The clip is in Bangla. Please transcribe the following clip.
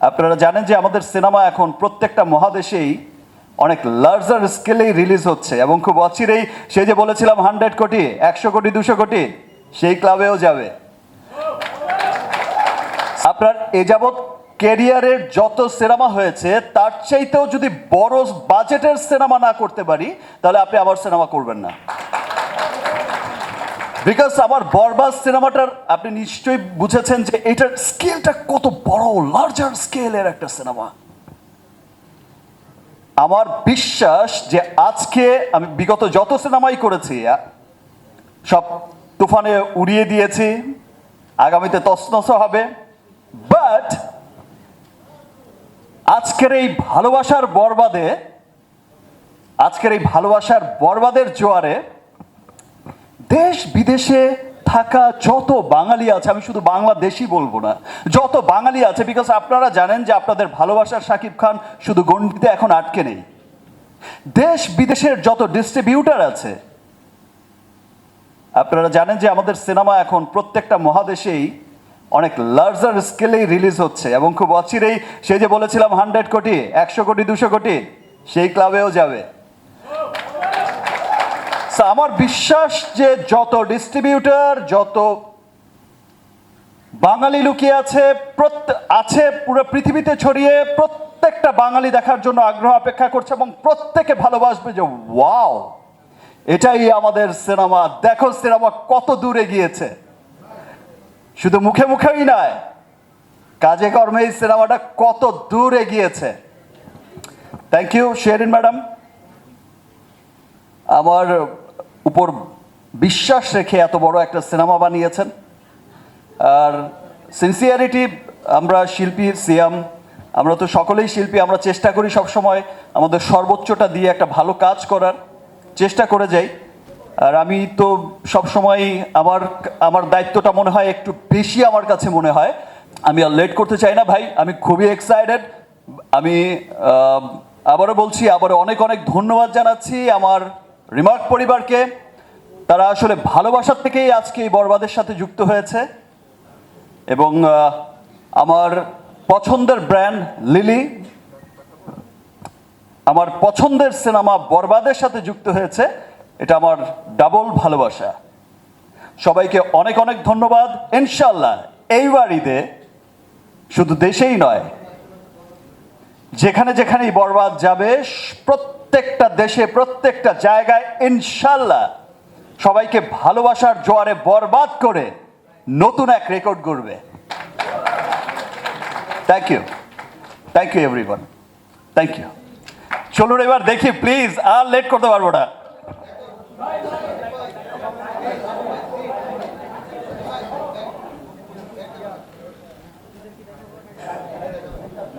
আপনারা জানেন যে আমাদের সিনেমা এখন প্রত্যেকটা মহাদেশেই অনেক লার্জার স্কেলেই রিলিজ হচ্ছে এবং খুব অচিরেই সেই যে বলেছিলাম হান্ড্রেড কোটি, একশো কোটি, দুশো কোটি, সেই ক্লাবেও যাবে। আপনার এ যাবৎ কেরিয়ারের যত সিনেমা হয়েছে, তার চাইতেও যদি বড় বাজেটের সিনেমা না করতে পারি, তাহলে আপনি আবার সিনেমা করবেন না। বিকজ আমার বরবাস সিনেমাটার আপনি নিশ্চয়ই বুঝেছেন যে এটার স্কেলটা কত বড় লার্জার স্কেলের একটা সিনেমা। আমার বিশ্বাস যে আজকে আমি বিগত যত সিনেমাই করেছি সব তুফানে উড়িয়ে দিয়েছি, আগামীতে তসনস হবে। বাট আজকের এই ভালোবাসার বরবাদে, আজকের এই ভালোবাসার বরবাদের জোয়ারে দেশ বিদেশে থাকা যত বাঙালি আছে, আমি শুধু বাংলাদেশি বলব না, যত বাঙালি আছে বিকজ আপনারা জানেন যে আপনাদের ভালোবাসার শাকিব খান শুধু গণ্ডিতে এখন আটকে নেই। দেশ বিদেশের যত ডিস্ট্রিবিউটার আছে, আপনারা জানেন যে আমাদের সিনেমা এখন প্রত্যেকটা মহাদেশেই অনেক লার্জার স্কেলেই রিলিজ হচ্ছে, এবং খুব অচিরেই সে যে বলেছিলাম হান্ড্রেড কোটি, একশো কোটি, দুশো কোটি, সেই ক্লাবেও যাবে। আমার বিশ্বাস যে যত ডিস্ট্রিবিউটার যত বাঙালি লুকিয়ে আছে আছে পুরো পৃথিবীতে ছড়িয়ে প্রত্যেকটা বাঙালি দেখার জন্য আগ্রহ অপেক্ষা করছে এবং প্রত্যেকে ভালোবাসবে যে, ওয়াও, এটাই আমাদের সিনেমা। দেখো সিনেমা কত দূরে গিয়েছে শুধু মুখে মুখেই নয়, কাজে কর্মে এই সিনেমাটা কত দূরে গিয়েছে থ্যাংক ইউ শেরিন ম্যাডাম আমার উপর বিশ্বাস রেখে এত বড় একটা সিনেমা বানিয়েছেন। আর সিনসিয়ারিটি আমরা শিল্পী সিয়াম আমরা তো সকলেই শিল্পী, আমরা চেষ্টা করি সব সময় আমাদের সর্বোচ্চটা দিয়ে একটা ভালো কাজ করার, চেষ্টা করে যাই। আর আমি তো সব সময় আমার আমার দায়িত্বটা মনে হয় একটু বেশি আমার কাছে মনে হয়। আমি আর লেট করতে চাই না ভাই, আমি খুবই এক্সাইটেড আমি আবারও বলছি, আবারও অনেক অনেক ধন্যবাদ জানাচ্ছি আমার রিমার্ক পরিবারকে তারা আসলে ভালোবাসার থেকেই আজকে এই বরবাদের সাথে যুক্ত হয়েছে। এবং আমার পছন্দের ব্র্যান্ড লিলি, আমার পছন্দের সিনেমা বরবাদের সাথে যুক্ত হয়েছে। এটা আমার ডাবল ভালোবাসা। সবাইকে অনেক অনেক ধন্যবাদ। ইনশাল্লাহ এই বাড়িতে শুধু দেশেই নয়, যেখানে যেখানেই বরবাদ যাবে স- প্রত্যেকটা দেশে, প্রত্যেকটা জায়গায় ইনশাল্লাহ সবাইকে ভালোবাসার জোয়ারে বরবাদ করে নতুন এক record গড়বে। Thank you thank you everyone thank you চলুন এবার দেখি প্লিজ আর লেট করতে পারব না।